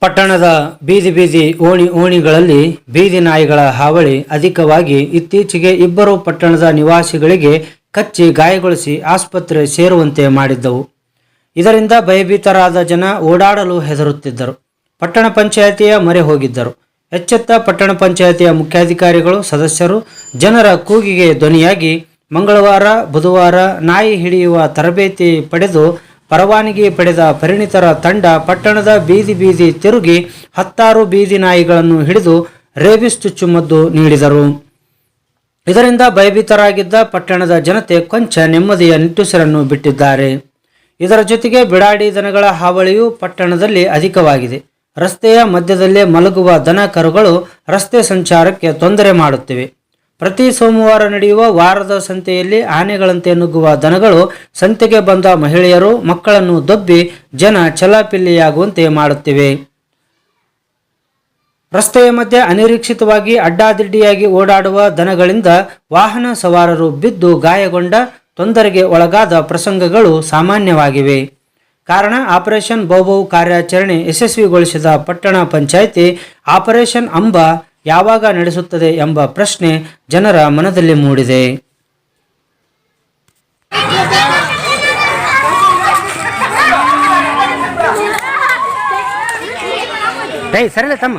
ಪಟ್ಟಣದ ಬೀದಿ ಬೀದಿ ಓಣಿ ಓಣಿಗಳಲ್ಲಿ ಬೀದಿ ನಾಯಿಗಳ ಹಾವಳಿ ಅಧಿಕವಾಗಿ ಇತ್ತೀಚೆಗೆ ಇಬ್ಬರು ಪಟ್ಟಣದ ನಿವಾಸಿಗಳಿಗೆ ಕಚ್ಚಿ ಗಾಯಗೊಳಿಸಿ ಆಸ್ಪತ್ರೆ ಸೇರುವಂತೆ ಮಾಡಿದ್ದವು. ಇದರಿಂದ ಭಯಭೀತರಾದ ಜನ ಓಡಾಡಲು ಹೆದರುತ್ತಿದ್ದರು. ಪಟ್ಟಣ ಪಂಚಾಯತಿಯ ಮೊರೆ ಹೋಗಿದ್ದರು. ಎಚ್ಚೆತ್ತ ಪಟ್ಟಣ ಪಂಚಾಯತಿಯ ಮುಖ್ಯಾಧಿಕಾರಿಗಳು, ಸದಸ್ಯರು ಜನರ ಕೂಗಿಗೆ ಧ್ವನಿಯಾಗಿ, ಮಂಗಳವಾರ, ಬುಧವಾರ ನಾಯಿ ಹಿಡಿಯುವ ತರಬೇತಿ ಪಡೆದು ಪರವಾನಗಿ ಪಡೆದ ಪರಿಣಿತರ ತಂಡ ಪಟ್ಟಣದ ಬೀದಿ ಬೀದಿ ತಿರುಗಿ ಹತ್ತಾರು ಬೀದಿ ನಾಯಿಗಳನ್ನು ಹಿಡಿದು ರೇಬಿಸ್ ಚುಚ್ಚುಮದ್ದು ನೀಡಿದರು. ಇದರಿಂದ ಭಯಭೀತರಾಗಿದ್ದ ಪಟ್ಟಣದ ಜನತೆ ಕೊಂಚ ನೆಮ್ಮದಿಯ ನಿಟ್ಟುಸಿರನ್ನು ಬಿಟ್ಟಿದ್ದಾರೆ. ಇದರ ಜೊತೆಗೆ ಬಿಡಾಡಿ ದನಗಳ ಹಾವಳಿಯು ಪಟ್ಟಣದಲ್ಲಿ ಅಧಿಕವಾಗಿದೆ. ರಸ್ತೆಯ ಮಧ್ಯದಲ್ಲೇ ಮಲಗುವ ದನ ಕರುಗಳು ರಸ್ತೆ ಸಂಚಾರಕ್ಕೆ ತೊಂದರೆ ಮಾಡುತ್ತಿವೆ. ಪ್ರತಿ ಸೋಮವಾರ ನಡೆಯುವ ವಾರದ ಸಂತೆಯಲ್ಲಿ ಆನೆಗಳಂತೆ ನುಗ್ಗುವ ದನಗಳು ಸಂತೆಗೆ ಬಂದ ಮಹಿಳೆಯರು ಮಕ್ಕಳನ್ನು ದೊಬ್ಬಿ ಜನ ಚಲಾಪಿಲ್ಲಿಯಾಗುವಂತೆ ಮಾಡುತ್ತಿವೆ. ರಸ್ತೆಯ ಮಧ್ಯೆ ಅನಿರೀಕ್ಷಿತವಾಗಿ ಅಡ್ಡಾದಿಡ್ಡಿಯಾಗಿ ಓಡಾಡುವ ದನಗಳಿಂದ ವಾಹನ ಸವಾರರು ಬಿದ್ದು ಗಾಯಗೊಂಡ ತೊಂದರೆಗೆ ಒಳಗಾದ ಪ್ರಸಂಗಗಳು ಸಾಮಾನ್ಯವಾಗಿವೆ. ಕಾರಣ ಆಪರೇಷನ್ ಬೌಬೌ ಕಾರ್ಯಾಚರಣೆ ಯಶಸ್ವಿಗೊಳಿಸಿದ ಪಟ್ಟಣ ಪಂಚಾಯಿತಿ ಆಪರೇಷನ್ ಅಂಬ ಯಾವಾಗ ನಡೆಸುತ್ತದೆ ಎಂಬ ಪ್ರಶ್ನೆ ಜನರ ಮನದಲ್ಲಿ ಮೂಡಿದೆ. ಸರಿಲ್ಲ ತಮ್ಮ.